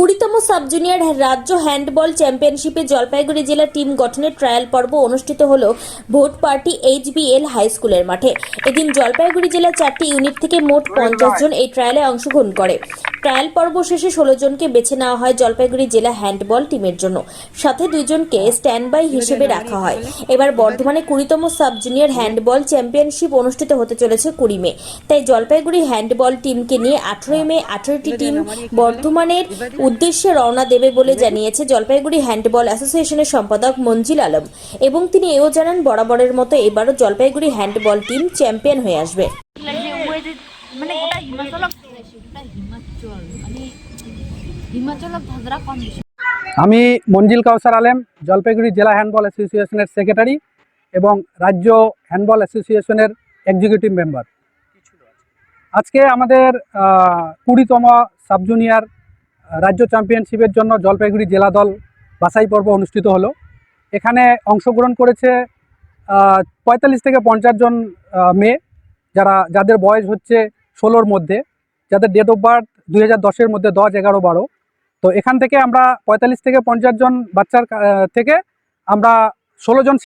কুড়িতম sub junior রাজ্য handball চ্যাম্পিয়নশিপে জলপাইগুড়ি জেলা টিম গঠনের ট্রায়াল পর্ব অনুষ্ঠিত হল ভোট পার্টি এইচবিএল হাই স্কুলের মাঠে। এদিন জলপাইগুড়ি জেলা চারটি ইউনিট থেকে মোট পঞ্চাশ জন এই ট্রায়ালে অংশগ্রহণ করে। ট্রায়াল পর্ব শেষে ষোলো জনকে বেছে নেওয়া হয় জলপাইগুড়ি জেলা হ্যান্ডবল টিমের জন্য। সাথে দুইজনকে স্ট্যান্ড বাই হিসেবে রাখা হয়। এবার বর্ধমানে কুড়িতম সাব জুনিয়র হ্যান্ডবল চ্যাম্পিয়নশিপ অনুষ্ঠিত হতে চলেছে কুড়ি মে। তাই জলপাইগুড়ি হ্যান্ডবল টিমকে নিয়ে আঠেরোই মে আঠেরোটি টিম বর্ধমানের উদ্দেশ্যে রওনা দেবে বলে জানিয়েছে জলপাইগুড়ি হ্যান্ডবল অ্যাসোসিয়েশনের সম্পাদক মঞ্জিল আলম। এবং তিনি এও জানান, বরাবরের মতো এবারও জলপাইগুড়ি হ্যান্ডবল টিম চ্যাম্পিয়ন হয়ে আসবে। মানে গোটা আমি মঞ্জিল কাউসার আলেম, জলপাইগুড়ি জেলা হ্যান্ডবল অ্যাসোসিয়েশনের সেক্রেটারি এবং রাজ্য হ্যান্ডবল অ্যাসোসিয়েশনের এক্সিকিউটিভ মেম্বার আজকে আমাদের কুড়িতম সাব জুনিয়র রাজ্য চ্যাম্পিয়নশিপের জন্য জলপাইগুড়ি জেলা দল বাছাই পর্ব অনুষ্ঠিত হলো। এখানে অংশগ্রহণ করেছে পঁয়তাল্লিশ থেকে পঞ্চাশ জন মেয়ে, যারা, যাদের বয়স হচ্ছে ষোলোর মধ্যে। যাদের ডেট অফ বার্থ দুই হাজার দশের মধ্যে দশ, এগারো, বারো। তো এখান থেকে আমরা পঁয়তাল্লিশ থেকে পঞ্চাশ জন বাচ্চার থেকে আমরা ষোলো জন